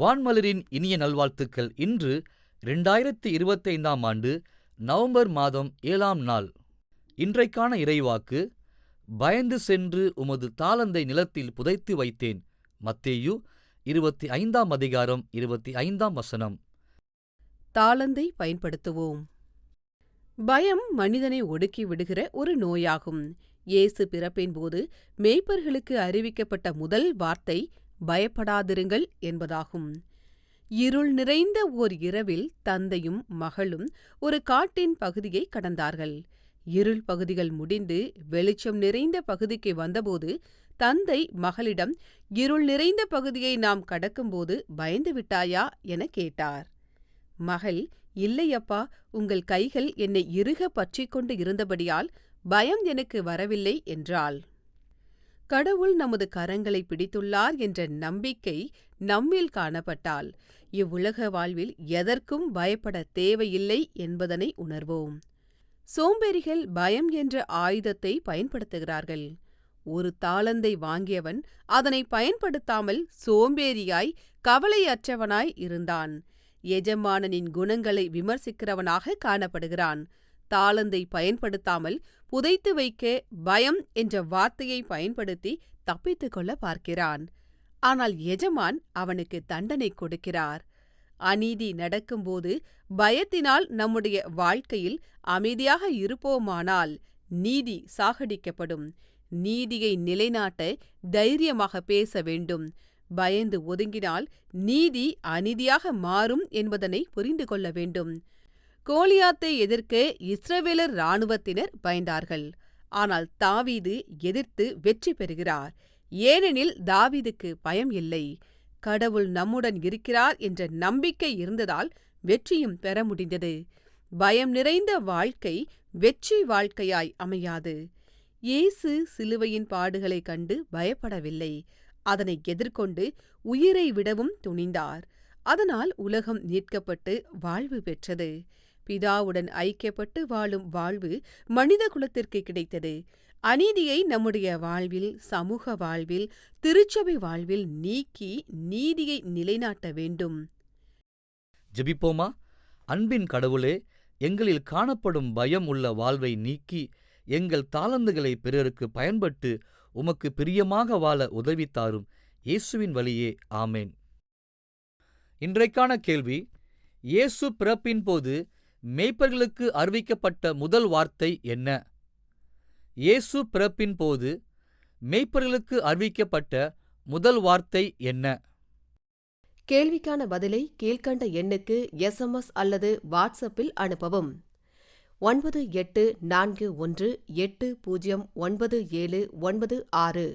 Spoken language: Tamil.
வான்மலரின் இனிய நல்வாழ்த்துக்கள். இன்று இரண்டாயிரத்தி இருபத்தைந்தாம் ஆண்டு நவம்பர் மாதம் ஏழாம் நாள். இன்றைக்கான இறைவாக்கு பயந்து சென்று உமது தாளந்தை நிலத்தில் புதைத்து வைத்தேன். மத்தேயு இருபத்தி ஐந்தாம் அதிகாரம் இருபத்தி ஐந்தாம் வசனம். தாளந்தை பயன்படுத்துவோம். பயம் மனிதனை ஒடுக்கி விடுகிற ஒரு நோயாகும். இயேசு பிறப்பின் போது மேய்ப்பர்களுக்கு அறிவிக்கப்பட்ட முதல் வார்த்தை பயப்படாதிருங்கள் என்பதாகும். இருள் நிறைந்த ஓர் இரவில் தந்தையும் மகளும் ஒரு காட்டின் பகுதியை கடந்தார்கள். இருள் பகுதிகள் முடிந்து வெளிச்சம் நிறைந்த பகுதிக்கு வந்தபோது தந்தை மகளிடம் இருள் நிறைந்த பகுதியை நாம் கடக்கும்போது பயந்து விட்டாயா? என கேட்டார். மகள் இல்லையப்பா உங்கள் கைகள் என்னை இறுக பற்றிக் கொண்டு இருந்தபடியால் பயம் எனக்கு வரவில்லை என்றாள். கடவுள் நமது கரங்களை பிடித்துள்ளார் என்ற நம்பிக்கை நம்மில் காணப்பட்டால் இவ்வுலக வாழ்வில் எதற்கும் பயப்பட தேவையில்லை என்பதனை உணர்வோம். சோம்பேறிகள் பயம் என்ற ஆயுதத்தை பயன்படுத்துகிறார்கள். ஒரு தாளந்தை வாங்கியவன் அதனை பயன்படுத்தாமல் சோம்பேறியாய் கவலையற்றவனாய் இருந்தான். எஜமானனின் குணங்களை விமர்சிக்கிறவனாக காணப்படுகிறான். தாளந்தை பயன்படுத்தாமல் புதைத்து வைக்க பயம் என்ற வார்த்தையை பயன்படுத்தி தப்பித்துக் கொள்ள பார்க்கிறான். ஆனால் எஜமான் அவனுக்கு தண்டனை கொடுக்கிறார். அநீதி நடக்கும்போது பயத்தினால் நம்முடைய வாழ்க்கையில் அமைதியாக இருப்போமானால் நீதி சாகடிக்கப்படும். நீதியை நிலைநாட்ட தைரியமாக பேச வேண்டும். பயந்து ஒதுங்கினால் நீதி அநீதியாக மாறும் என்பதனை புரிந்து கொள்ள வேண்டும். கோலியாத்தை எதிர்க்க இஸ்ரவேலர் இராணுவத்தினர் பயந்தார்கள். ஆனால் தாவீது எதிர்த்து வெற்றி பெறுகிறார். ஏனெனில் தாவீதுக்கு பயம் இல்லை. கடவுள் நம்முடன் இருக்கிறார் என்ற நம்பிக்கை இருந்ததால் வெற்றியும் பெற முடிந்தது. பயம் நிறைந்த வாழ்க்கை வெற்றி வாழ்க்கையாய் அமையாது. இயேசு சிலுவையின் பாடுகளைக் கண்டு பயப்படவில்லை. அதனை எதிர்கொண்டு உயிரை விடவும் துணிந்தார். அதனால் உலகம் நீட்கப்பட்டு வாழ்வு பெற்றது. பிதாவுடன் ஐக்கியப்பட்டு வாழும் வாழ்வு மனித குலத்திற்கு கிடைத்தது. அநீதியை நம்முடைய வாழ்வில் சமூக வாழ்வில் திருச்சபை வாழ்வில் நீக்கி நீதியை நிலைநாட்ட வேண்டும். ஜெபிப்போமா? அன்பின் கடவுளே எங்களில் காணப்படும் பயம் உள்ள வாழ்வை நீக்கி எங்கள் தாளந்துகளை பிறருக்கு பயன்பட்டு உமக்கு பிரியமாக வாழ உதவித்தாரும் இயேசுவின் வழியே ஆமேன். இன்றைக்கான கேள்வி இயேசு பிறப்பின் போது மேய்ப்பர்களுக்கு அறிவிக்கப்பட்ட முதல் வார்த்தை என்ன? இயேசு பிறப்பின் போது மேய்ப்பர்களுக்கு அறிவிக்கப்பட்ட முதல் வார்த்தை என்ன? கேள்விக்கான பதிலை கீழ்க்கண்ட எண்ணுக்கு எஸ்எம்எஸ் அல்லது வாட்ஸ்அப்பில் அனுப்பவும். ஒன்பது எட்டு நான்கு ஒன்று எட்டு பூஜ்ஜியம் ஒன்பது ஏழு ஒன்பது ஆறு.